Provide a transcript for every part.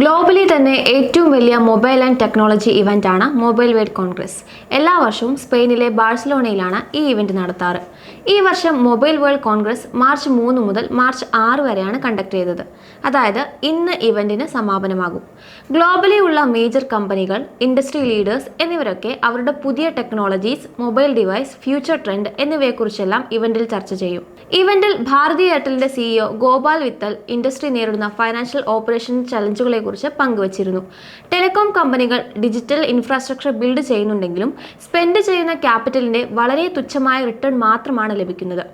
Globally തന്നെ ഏറ്റവും വലിയ മൊബൈൽ ആൻഡ് ടെക്നോളജി ഇവന്റ് ആണ് മൊബൈൽ വേൾഡ് കോൺഗ്രസ് എല്ലാ വർഷവും സ്പെയിനിലെ ബാഴ്സലോണയിലാണ് ഈ ഇവന്റ് നടത്താറ്. ഈ വർഷം മൊബൈൽ വേൾഡ് കോൺഗ്രസ് മാർച്ച് മൂന്ന് മുതൽ മാർച്ച് ആറ് വരെയാണ് കണ്ടക്ട് ചെയ്തത്. അതായത് ഇന്ന് ഇവന്റിന് സമാപനമാകും. ഗ്ലോബലി ഉള്ള മേജർ കമ്പനികൾ ഇൻഡസ്ട്രി ലീഡേഴ്സ് എന്നിവരൊക്കെ അവരുടെ പുതിയ technologies mobile device future trend എന്നിവയെക്കുറിച്ചെല്ലാം ഇവന്റിൽ ചർച്ച ചെയ്യും. ഇവന്റിൽ ഭാരതി എയർടെലിന്റെ സിഇഒ ഗോപാൽ വിത്തൽ ഇൻഡസ്ട്രി നേരിടുന്ന ഫൈനാൻഷ്യൽ ഓപ്പറേഷൻ ചലഞ്ചുകളെ കുറിച്ച് പങ്കുവച്ചിരുന്നു. ടെലികോം കമ്പനികൾ ഡിജിറ്റൽ ഇൻഫ്രാസ്ട്രക്ചർ ബിൽഡ് ചെയ്യുന്നുണ്ടെങ്കിലും സ്പെൻഡ് ചെയ്യുന്ന ക്യാപിറ്റലിന്റെ വളരെ തുച്ഛമായ റിട്ടേൺ മാത്രമാണ് ലഭിക്കുന്നത്.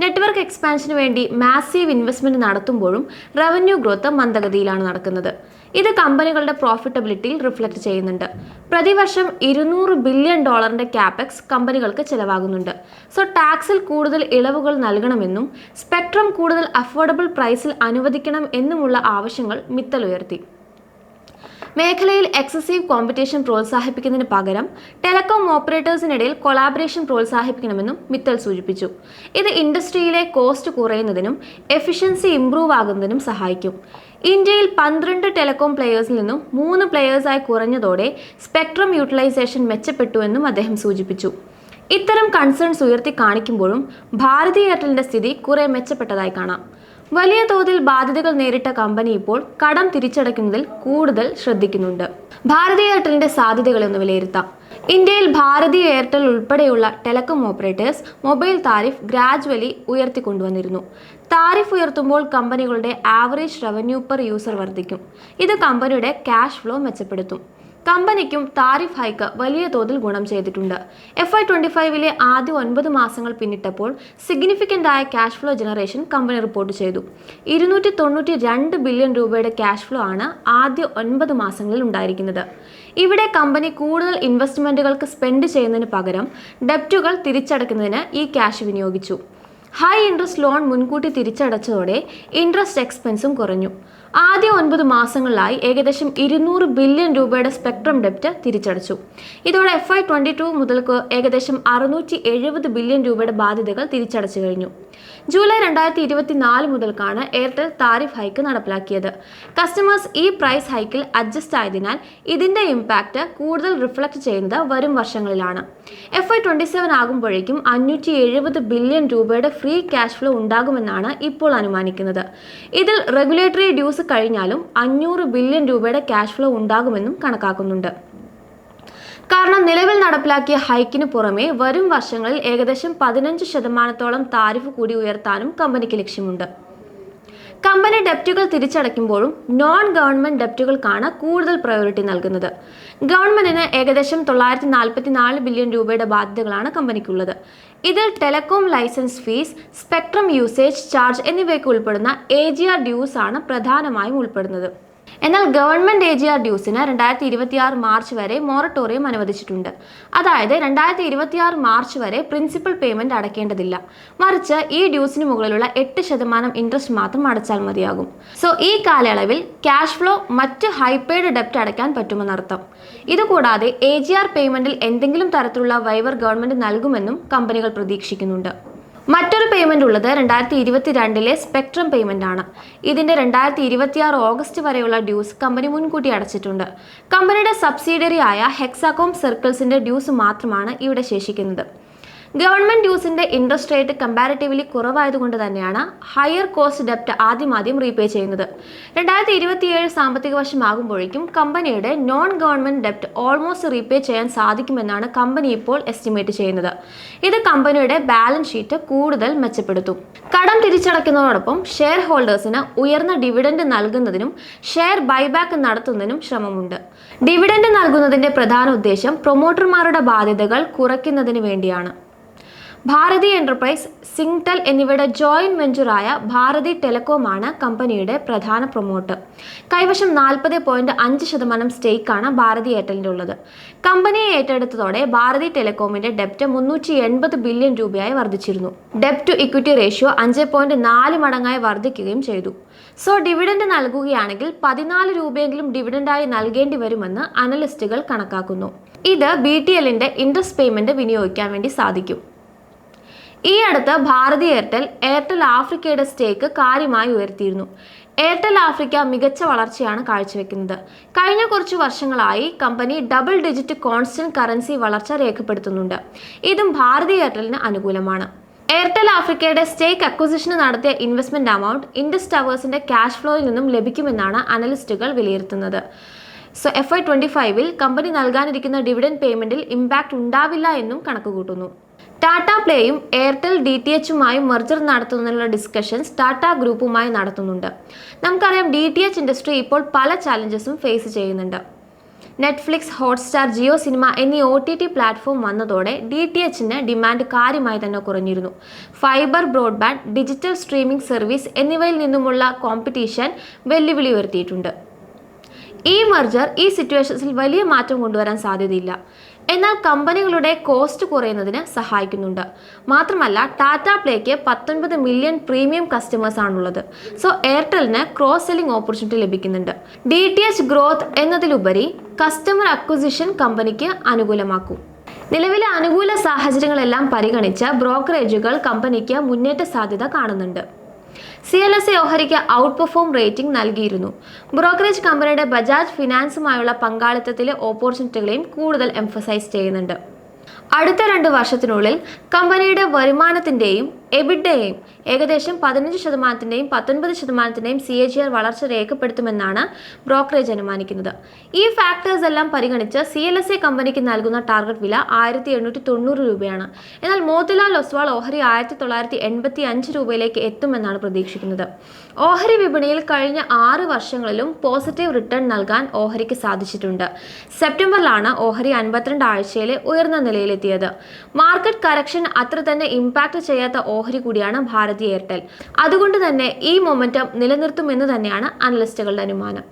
നെറ്റ്വർക്ക് എക്സ്പാൻഷന് വേണ്ടി മാസീവ് ഇൻവെസ്റ്റ്മെന്റ് നടത്തുമ്പോഴും റവന്യൂ ഗ്രോത്ത് മന്ദഗതിയിലാണ് നടക്കുന്നത്. ഇത് കമ്പനികളുടെ പ്രോഫിറ്റബിലിറ്റിയിൽ റിഫ്ലക്ട് ചെയ്യുന്നുണ്ട്. പ്രതിവർഷം ഇരുന്നൂറ് ബില്യൺ ഡോളറിന്റെ ക്യാപെക്സ് കമ്പനികൾക്ക് ചിലവാകുന്നുണ്ട്. സോ ടാക്സിൽ കൂടുതൽ ഇളവുകൾ നൽകണമെന്നും സ്പെക്ട്രം കൂടുതൽ അഫോർഡബിൾ പ്രൈസിൽ അനുവദിക്കണം എന്നുമുള്ള ആവശ്യങ്ങൾ മിത്തൽ ഉയർത്തി മേഖലയിൽ എക്സസീവ് കോമ്പറ്റീഷൻ പ്രോത്സാഹിപ്പിക്കുന്നതിന് പകരം ടെലികോം ഓപ്പറേറ്റേഴ്സിനിടയിൽ കൊളാബറേഷൻ പ്രോത്സാഹിപ്പിക്കണമെന്നും മിത്തൽ സൂചിപ്പിച്ചു. ഇത് ഇൻഡസ്ട്രിയിലെ കോസ്റ്റ് കുറയുന്നതിനും എഫിഷ്യൻസി ഇംപ്രൂവ് ആകുന്നതിനും സഹായിക്കും. ഇന്ത്യയിൽ പന്ത്രണ്ട് ടെലികോം പ്ലെയേഴ്സിൽ നിന്നും മൂന്ന് പ്ലെയേഴ്സായി കുറഞ്ഞതോടെ സ്പെക്ട്രം യൂട്ടിലൈസേഷൻ മെച്ചപ്പെട്ടുവെന്നും അദ്ദേഹം സൂചിപ്പിച്ചു. ഇത്തരം കൺസേൺസ് ഉയർത്തി കാണിക്കുമ്പോഴും ഭാരതി എയർടെലിന്റെ സ്ഥിതി കുറെ മെച്ചപ്പെട്ടതായി കാണാം. വലിയ തോതിൽ ബാധ്യതകൾ നേരിട്ട കമ്പനി ഇപ്പോൾ കടം തിരിച്ചടയ്ക്കുന്നതിൽ കൂടുതൽ ശ്രദ്ധിക്കുന്നുണ്ട്. ഭാരതി എയർടെലിന്റെ സാധ്യതകളെന്ന് വിലയിരുത്താം. ഇന്ത്യയിൽ ഭാരതി എയർടെൽ ഉൾപ്പെടെയുള്ള telecom operators mobile tariff gradually ഉയർത്തിക്കൊണ്ടുവന്നിരുന്നു. Tariff ഉയർത്തുമ്പോൾ കമ്പനികളുടെ ആവറേജ് റവന്യൂ പെർ യൂസർ വർദ്ധിക്കും. ഇത് കമ്പനിയുടെ ക്യാഷ് ഫ്ലോ മെച്ചപ്പെടുത്തും. കമ്പനിക്കും താരിഫ് ഹൈക്ക് വലിയ തോതിൽ ഗുണം ചെയ്തിട്ടുണ്ട്. എഫ് ഐ ട്വന്റി ഫൈവിലെ ആദ്യ ഒൻപത് മാസങ്ങൾ പിന്നിട്ടപ്പോൾ സിഗ്നിഫിക്കന്റ് ആയ cash flow generation company report ചെയ്തു. ഇരുന്നൂറ്റി തൊണ്ണൂറ്റി രണ്ട് ബില്യൺ രൂപയുടെ ക്യാഷ് ഫ്ലോ ആണ് ആദ്യ ഒൻപത് മാസങ്ങളിൽ ഉണ്ടായിരിക്കുന്നത്. ഇവിടെ കമ്പനി കൂടുതൽ ഇൻവെസ്റ്റ്മെന്റുകൾക്ക് സ്പെൻഡ് ചെയ്യുന്നതിന് പകരം ഡെപ്റ്റുകൾ തിരിച്ചടക്കുന്നതിന് ഈ ക്യാഷ് വിനിയോഗിച്ചു. ഹൈ ഇൻട്രസ്റ്റ് ലോൺ മുൻകൂട്ടി തിരിച്ചടച്ചതോടെ ഇൻട്രസ്റ്റ് എക്സ്പെൻസും കുറഞ്ഞു. ആദ്യ ഒൻപത് മാസങ്ങളിലായി ഏകദേശം ഇരുന്നൂറ് ബില്യൺ രൂപയുടെ സ്പെക്ട്രം ഡെപ്റ്റ് തിരിച്ചടച്ചു. ഇതോടെ എഫ് ഐ ട്വന്റി ടു മുതൽക്ക് ഏകദേശം അറുന്നൂറ്റി എഴുപത് ബില്യൺ രൂപയുടെ ബാധ്യതകൾ തിരിച്ചടച്ചു കഴിഞ്ഞു. ജൂലൈ രണ്ടായിരത്തി ഇരുപത്തി നാല് മുതൽക്കാണ് എയർടെൽ താരിഫ് ഹൈക്ക് നടപ്പിലാക്കിയത്. കസ്റ്റമേഴ്സ് ഈ പ്രൈസ് ഹൈക്കിൽ അഡ്ജസ്റ്റ് ആയതിനാൽ ഇതിന്റെ ഇമ്പാക്റ്റ് കൂടുതൽ റിഫ്ലക്ട് ചെയ്യുന്നത് വരും വർഷങ്ങളിലാണ്. എഫ് ഐ ട്വന്റി സെവൻ ആകുമ്പോഴേക്കും അഞ്ഞൂറ്റി എഴുപത് ബില്യൺ രൂപയുടെ ഫ്രീ ക്യാഷ് ഫ്ലോ ഉണ്ടാകുമെന്നാണ് ഇപ്പോൾ അനുമാനിക്കുന്നത്. ഇതിൽ റെഗുലേറ്ററി ഡ്യൂസ് കഴിഞ്ഞാലും അഞ്ഞൂറ് ബില്യൺ രൂപയുടെ ക്യാഷ് ഫ്ലോ ഉണ്ടാകുമെന്നും കണക്കാക്കുന്നുണ്ട്. കാരണം നിലവിൽ നടപ്പിലാക്കിയ ഹൈക്കിന് പുറമെ വരും വർഷങ്ങളിൽ ഏകദേശം പതിനഞ്ച് ശതമാനത്തോളം താരിഫ് കൂടി ഉയർത്താനും കമ്പനിക്ക് ലക്ഷ്യമുണ്ട്. കമ്പനി ഡെപ്റ്റുകൾ തിരിച്ചടയ്ക്കുമ്പോഴും നോൺ ഗവൺമെന്റ് ഡെപ്റ്റുകൾക്കാണ് കൂടുതൽ പ്രയോറിറ്റി നൽകുന്നത്. ഗവൺമെന്റിന് ഏകദേശം തൊള്ളായിരത്തി നാൽപ്പത്തി നാല് ബില്യൺ രൂപയുടെ ബാധ്യതകളാണ് കമ്പനിക്കുള്ളത്. ഇതിൽ telecom licence fees spectrum usage charge എന്നിവയ്ക്ക് ഉൾപ്പെടുന്ന എ ഡ്യൂസ് ആണ് പ്രധാനമായും ഉൾപ്പെടുന്നത്. എന്നാൽ ഗവൺമെന്റ് എ ജി ആർ ഡ്യൂസിന് രണ്ടായിരത്തി ഇരുപത്തിയാറ് മാർച്ച് വരെ മൊറട്ടോറിയം അനുവദിച്ചിട്ടുണ്ട്. അതായത് രണ്ടായിരത്തി ഇരുപത്തിയാറ് മാർച്ച് വരെ പ്രിൻസിപ്പൽ പേയ്മെന്റ് അടയ്ക്കേണ്ടതില്ല. മറിച്ച് ഈ ഡ്യൂസിന് മുകളിലുള്ള എട്ട് ശതമാനം ഇൻട്രസ്റ്റ് മാത്രം അടച്ചാൽ മതിയാകും. സോ ഈ കാലയളവിൽ ക്യാഷ് ഫ്ലോ മറ്റ് ഹൈപെയ്ഡ് ഡെപ്റ്റ് അടയ്ക്കാൻ പറ്റുമെന്നർത്ഥം ഇതുകൂടാതെ എ ജി ആർ പേയ്മെന്റിൽ എന്തെങ്കിലും തരത്തിലുള്ള വൈവർ ഗവൺമെന്റ് നൽകുമെന്നും കമ്പനികൾ പ്രതീക്ഷിക്കുന്നുണ്ട്. മറ്റൊരു പേയ്മെന്റ് ഉള്ളത് രണ്ടായിരത്തി ഇരുപത്തിരണ്ടിലെ സ്പെക്ട്രം പേയ്മെന്റ് ആണ്. ഇതിന്റെ രണ്ടായിരത്തി ഇരുപത്തിയാറ് ഓഗസ്റ്റ് വരെയുള്ള ഡ്യൂസ് കമ്പനി മുൻകൂട്ടി അടച്ചിട്ടുണ്ട്. കമ്പനിയുടെ സബ്സിഡിയറി ആയ ഹെക്സാകോം സർക്കിൾസിന്റെ ഡ്യൂസ് മാത്രമാണ് ഇവിടെ ശേഷിക്കുന്നത്. ഗവൺമെന്റ് ഡ്യൂസിന്റെ ഇൻട്രസ്റ്റ് റേറ്റ് കമ്പാരിറ്റീവ്ലി കുറവായതുകൊണ്ട് തന്നെയാണ് ഹയർ കോസ്റ്റ് ഡെപ്റ്റ് ആദ്യമാദ്യം റീപേ ചെയ്യുന്നത്. രണ്ടായിരത്തി ഇരുപത്തിയേഴ് സാമ്പത്തിക വർഷമാകുമ്പോഴേക്കും കമ്പനിയുടെ നോൺ ഗവൺമെന്റ് ഡെപ്റ്റ് ഓൾമോസ്റ്റ് റീപേ ചെയ്യാൻ സാധിക്കുമെന്നാണ് കമ്പനി ഇപ്പോൾ എസ്റ്റിമേറ്റ് ചെയ്യുന്നത്. ഇത് കമ്പനിയുടെ ബാലൻസ് ഷീറ്റ് കൂടുതൽ മെച്ചപ്പെടുത്തും. കടം തിരിച്ചടയ്ക്കുന്നതോടൊപ്പം ഷെയർ ഹോൾഡേഴ്സിന് ഉയർന്ന ഡിവിഡൻഡ് നൽകുന്നതിനും ഷെയർ ബൈബാക്ക് നടത്തുന്നതിനും ശ്രമമുണ്ട്. ഡിവിഡൻഡ് നൽകുന്നതിന്റെ പ്രധാന ഉദ്ദേശം പ്രൊമോട്ടർമാരുടെ ബാധ്യതകൾ കുറയ്ക്കുന്നതിന് വേണ്ടിയാണ്. ഭാരതി എന്റർപ്രൈസ് സിംഗ്ടെൽ എന്നിവയുടെ ജോയിന്റ് വെഞ്ചറായ ഭാരതി ടെലികോമാണ് കമ്പനിയുടെ പ്രധാന പ്രൊമോട്ട് കൈവശം നാൽപ്പത് പോയിന്റ് അഞ്ച് ശതമാനം സ്റ്റേക്കാണ് ഭാരതി എയർടെലിന്റെ ഉള്ളത്. കമ്പനിയെ ഏറ്റെടുത്തതോടെ ഭാരതി ടെലികോമിന്റെ ഡെപ്റ്റ് മുന്നൂറ്റി എൺപത് ബില്യൺ രൂപയായി വർദ്ധിച്ചിരുന്നു. ഡെപ്റ്റ് ടു ഇക്വിറ്റി റേഷ്യോ അഞ്ച് പോയിന്റ് നാല് മടങ്ങായി വർദ്ധിക്കുകയും ചെയ്തു. സോ ഡിവിഡൻഡ് നൽകുകയാണെങ്കിൽ പതിനാല് രൂപയെങ്കിലും ഡിവിഡൻഡായി നൽകേണ്ടി വരുമെന്ന് അനലിസ്റ്റുകൾ കണക്കാക്കുന്നു. ഇത് ബി ടി എല്ലിന്റെ ഇൻട്രസ്റ്റ് പേയ്മെന്റ് വിനിയോഗിക്കാൻ വേണ്ടി സാധിക്കും. ഈ അടുത്ത് ഭാരതി എയർടെൽ എയർടെൽ ആഫ്രിക്കയുടെ സ്റ്റേക്ക് കാര്യമായി ഉയർത്തിയിരുന്നു. എയർടെൽ ആഫ്രിക്ക മികച്ച വളർച്ചയാണ് കാഴ്ചവെക്കുന്നത്. കഴിഞ്ഞ കുറച്ച് വർഷങ്ങളായി company double digit constant currency വളർച്ച രേഖപ്പെടുത്തുന്നുണ്ട്. ഇതും ഭാരതി എയർടെലിന് അനുകൂലമാണ്. എയർടെൽ ആഫ്രിക്കയുടെ സ്റ്റേക്ക് അക്വസിഷന് നടത്തിയ ഇൻവെസ്റ്റ്മെന്റ് എമൗണ്ട് ഇൻഡസ് ടവേഴ്സിന്റെ ക്യാഷ് ഫ്ലോയിൽ നിന്നും ലഭിക്കുമെന്നാണ് അനലിസ്റ്റുകൾ വിലയിരുത്തുന്നത്. സോ എഫ് ഐ ട്വന്റി ഫൈവിൽ കമ്പനി നൽകാനിരിക്കുന്ന ഡിവിഡൻ പേയ്മെന്റിൽ ഇമ്പാക്ട് ഉണ്ടാവില്ല എന്നും കണക്കുകൂട്ടുന്നു. ടാറ്റ പ്ലേയും എയർടെൽ ഡി ടി എച്ചുമായും മെർജർ നടത്തുന്നതിനുള്ള ഡിസ്കഷൻസ് ടാറ്റ ഗ്രൂപ്പുമായി നടത്തുന്നുണ്ട്. നമുക്കറിയാം ഡി ടി എച്ച് ഇൻഡസ്ട്രി ഇപ്പോൾ പല ചാലഞ്ചസും ഫേസ് ചെയ്യുന്നുണ്ട്. നെറ്റ്ഫ്ലിക്സ് ഹോട്ട്സ്റ്റാർ ജിയോ സിനിമ എന്നീ ഒ ടി ടി പ്ലാറ്റ്ഫോം വന്നതോടെ ഡി ടി എച്ചിന് ഡിമാൻഡ് കാര്യമായി തന്നെ കുറഞ്ഞിരുന്നു. Fibre broadband digital streaming service എന്നിവയിൽ നിന്നുമുള്ള കോമ്പറ്റീഷൻ വെല്ലുവിളി ഉയർത്തിയിട്ടുണ്ട്. ഈ മർജർ ഈ സിറ്റുവേഷൻസിൽ വലിയ മാറ്റം കൊണ്ടുവരാൻ സാധ്യതയില്ല. എന്നാൽ കമ്പനികളുടെ കോസ്റ്റ് കുറയുന്നതിന് സഹായിക്കുന്നുണ്ട്. മാത്രമല്ല ടാറ്റ പ്ലേക്ക് പത്തൊൻപത് മില്യൺ പ്രീമിയം കസ്റ്റമേഴ്സ് ആണുള്ളത്. സോ എയർടെലിന് ക്രോസ് സെല്ലിംഗ് ഓപ്പർച്യൂണിറ്റി ലഭിക്കുന്നുണ്ട്. ഡി ടി എച്ച് ഗ്രോത്ത് എന്നതിലുപരി കസ്റ്റമർ അക്വിസിഷൻ കമ്പനിക്ക് അനുകൂലമാക്കും. നിലവിലെ അനുകൂല സാഹചര്യങ്ങളെല്ലാം പരിഗണിച്ച് ബ്രോക്കറേജുകൾ കമ്പനിക്ക് മുന്നേറ്റ സാധ്യത കാണുന്നുണ്ട്. സി എൽ എസ് ഓഹരിക്ക് ഔട്ട് പെർഫോം റേറ്റിംഗ് നൽകിയിരുന്നു. ബ്രോക്കറേജ് കമ്പനിയുടെ ബജാജ് ഫിനാൻസുമായുള്ള പങ്കാളിത്തത്തിലെ ഓപ്പർച്യൂണിറ്റികളെയും കൂടുതൽ എംഫസൈസ് ചെയ്യുന്നുണ്ട്. അടുത്ത രണ്ട് വർഷത്തിനുള്ളിൽ കമ്പനിയുടെ വരുമാനത്തിന്റെയും എബിഡയെയും ഏകദേശം പതിനഞ്ച് ശതമാനത്തിന്റെയും പത്തൊൻപത് ശതമാനത്തിന്റെയും സി എ ജി ആർ വളർച്ച രേഖപ്പെടുത്തുമെന്നാണ് ബ്രോക്കറേജ് അനുമാനിക്കുന്നത്. ഈ ഫാക്ടേഴ്സ് എല്ലാം പരിഗണിച്ച് സി എൽ എസ് എ കമ്പനിക്ക് നൽകുന്ന ടാർഗറ്റ് വില ആയിരത്തി എണ്ണൂറ്റി തൊണ്ണൂറ് രൂപയാണ്. എന്നാൽ മോത്തിലാൽ ഒസ്വാൾ ഓഹരി ആയിരത്തി തൊള്ളായിരത്തി എൺപത്തി അഞ്ച് രൂപയിലേക്ക് എത്തുമെന്നാണ് പ്രതീക്ഷിക്കുന്നത്. ഓഹരി വിപണിയിൽ കഴിഞ്ഞ ആറ് വർഷങ്ങളിലും പോസിറ്റീവ് റിട്ടേൺ നൽകാൻ ഓഹരിക്ക് സാധിച്ചിട്ടുണ്ട്. സെപ്റ്റംബറിലാണ് ഓഹരി അൻപത്തിരണ്ട് ആഴ്ചയിലെ ഉയർന്ന നിലയിലെത്തിയത്. മാർക്കറ്റ് കറക്ഷൻ അത്ര തന്നെ ഇമ്പാക്ട് ചെയ്യാത്ത ഓഹരി കൂടിയാണ് ഭാരതി എയർടെൽ. അതുകൊണ്ട് തന്നെ ഈ മൊമെന്റം നിലനിർത്തുമെന്ന് തന്നെയാണ് അനലിസ്റ്റുകളുടെ അനുമാനം.